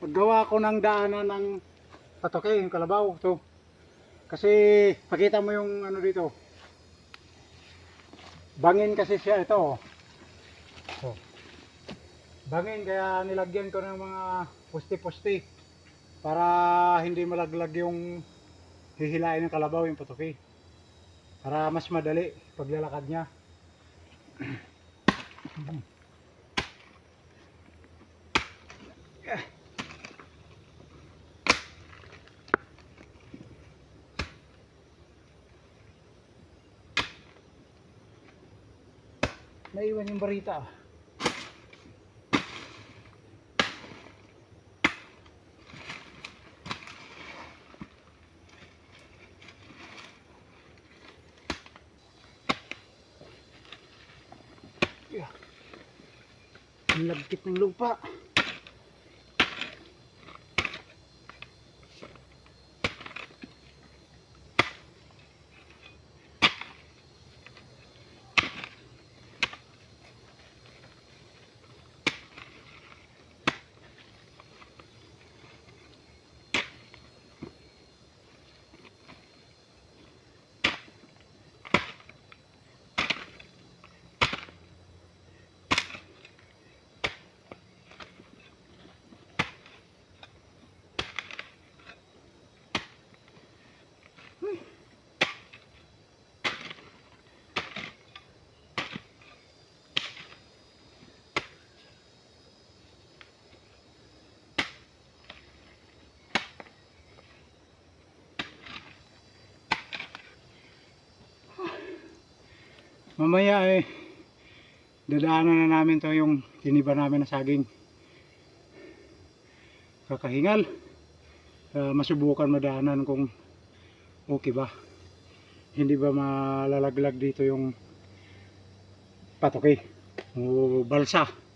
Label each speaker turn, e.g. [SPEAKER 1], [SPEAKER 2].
[SPEAKER 1] Paggawa ko ng daanan ng patoke, yung kalabaw, to. Kasi, pakita mo yung ano dito. Bangin kasi siya ito. So, bangin, kaya nilagyan ko ng mga pusti-pusti. Para hindi malaglag yung hihilain ng kalabaw yung patoke. Para mas madali paglalakad niya. Naiwan yung barita. ah. Yeah. Ang lagkit ng lupa. Mamaya eh, dadaanan na namin to yung tiniba namin na saging. Kakahingal. Ah, masubukan madaanan kung okay ba. Hindi ba malalaglag dito yung patoke o balsa.